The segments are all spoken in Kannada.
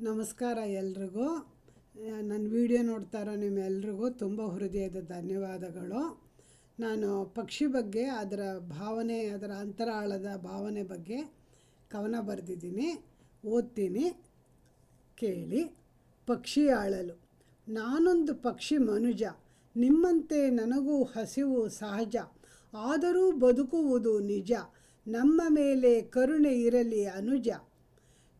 ನಮಸ್ಕಾರ ಎಲ್ರಿಗೂ. ನನ್ನ ವಿಡಿಯೋ ನೋಡ್ತಾರೋ ನಿಮ್ಮೆಲ್ರಿಗೂ ತುಂಬ ಹೃದಯದ ಧನ್ಯವಾದಗಳು. ನಾನು ಪಕ್ಷಿ ಬಗ್ಗೆ, ಅದರ ಭಾವನೆ, ಅದರ ಅಂತರಾಳದ ಭಾವನೆ ಬಗ್ಗೆ ಕವನ ಬರೆದಿದ್ದೀನಿ, ಓದ್ತೀನಿ, ಕೇಳಿ. ಪಕ್ಷಿ ಆಳಲು. ನಾನೊಂದು ಪಕ್ಷಿ ಮನುಜ. ನಿಮ್ಮಂತೆ ನನಗೂ ಹಸಿವು ಸಹಜ. ಆದರೂ ಬದುಕುವುದು ನಿಜ. ನಮ್ಮ ಮೇಲೆ ಕರುಣೆ ಇರಲಿ ಅನುಜ.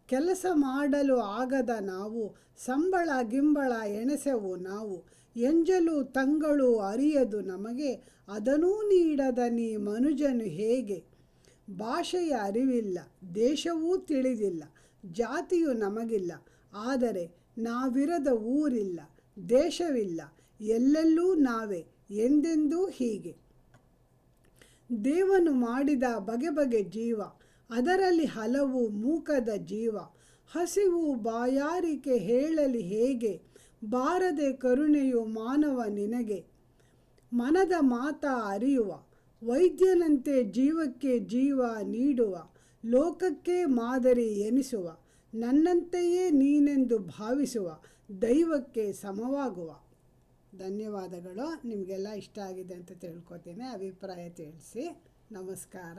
ಕೆಲಸ ಮಾಡಲು ಆಗದ ನಾವು, ಸಂಬಳ ಗಿಂಬಳ ಎಣಸೆವು ನಾವು. ಎಂಜಲು ತಂಗಳು ಅರಿಯದು ನಮಗೆ ಅದನ್ನೂ ನೀಡದ ನೀ ಮನುಜನು ಹೇಗೆ? ಭಾಷೆಯ ಅರಿವಿಲ್ಲ, ದೇಶವೂ ತಿಳಿದಿಲ್ಲ, ಜಾತಿಯು ನಮಗಿಲ್ಲ. ಆದರೆ ನಾವಿರದ ಊರಿಲ್ಲ, ದೇಶವಿಲ್ಲ, ಎಲ್ಲೆಲ್ಲೂ ನಾವೇ, ಎಂದೆಂದೂ ಹೀಗೆ. ದೇವನು ಮಾಡಿದ ಬಗೆ ಬಗೆ ಜೀವ ಅದರಲ್ಲಿ ಹಲವು ಮೂಕದ ಜೀವ, ಹಸಿವು ಬಾಯಾರಿಕೆ ಹೇಳಲಿ ಹೇಗೆ? ಬಾರದೆ ಕರುಣೆಯು ಮಾನವ ನಿನಗೆ. ಮನದ ಮಾತ ಅರಿಯುವ, ವೈದ್ಯನಂತೆ ಜೀವಕ್ಕೆ ಜೀವ ನೀಡುವ, ಲೋಕಕ್ಕೆ ಮಾದರಿ ಎನಿಸುವ, ನನ್ನಂತೆಯೇ ನೀನೆಂದು ಭಾವಿಸುವ, ದೈವಕ್ಕೆ ಸಮವಾಗುವ. ಧನ್ಯವಾದಗಳು. ನಿಮಗೆಲ್ಲ ಇಷ್ಟ ಆಗಿದೆ ಅಂತ ತಿಳ್ಕೊತೀನಿ ಅಭಿಪ್ರಾಯ ತಿಳಿಸಿ. ನಮಸ್ಕಾರ.